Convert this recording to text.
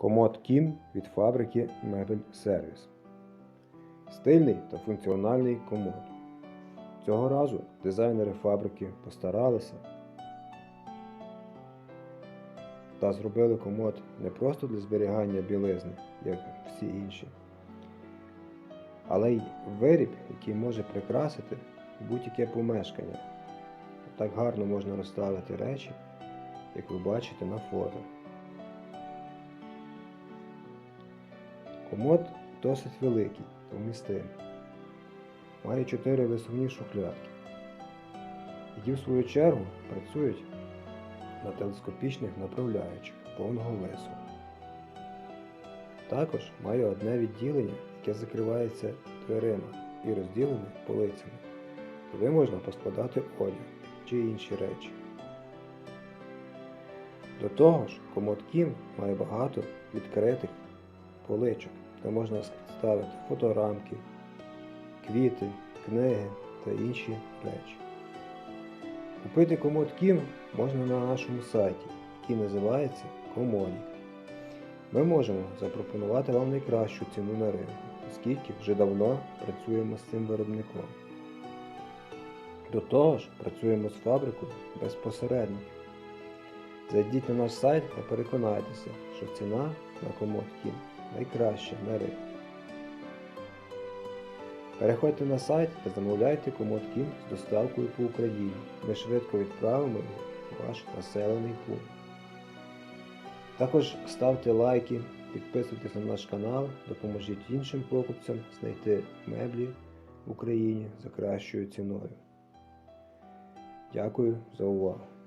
Комод Кім від фабрики Мебель Сервіс. Стильний та функціональний комод. Цього разу дизайнери фабрики постаралися та зробили комод не просто для зберігання білизни, як всі інші, але й виріб, який може прикрасити будь-яке помешкання. Так гарно можна розставити речі, як ви бачите на фото. Комод досить великий вмістимий. Має чотири висувні шухлядки, які в свою чергу працюють на телескопічних направляючих повного весу. Також має одне відділення, яке закривається дверима і розділене полицями, куди можна поскладати одяг чи інші речі. До того ж, комод Кім має багато відкритих поличок, де можна ставити фоторамки, квіти, книги та інші речі. Купити комод Кім можна на нашому сайті, який називається Комодік. Ми можемо запропонувати вам найкращу ціну на ринку, оскільки вже давно працюємо з цим виробником. До того ж, працюємо з фабрикою без посередників. Зайдіть на наш сайт та переконайтеся, що ціна на комод Кім найкраща на ринку. Переходьте на сайт та замовляйте комод Кім з доставкою по Україні. Ми швидко відправимо його в ваш населений пункт. Також ставте лайки, підписуйтесь на наш канал, допоможіть іншим покупцям знайти меблі в Україні за кращою ціною. Дякую за увагу!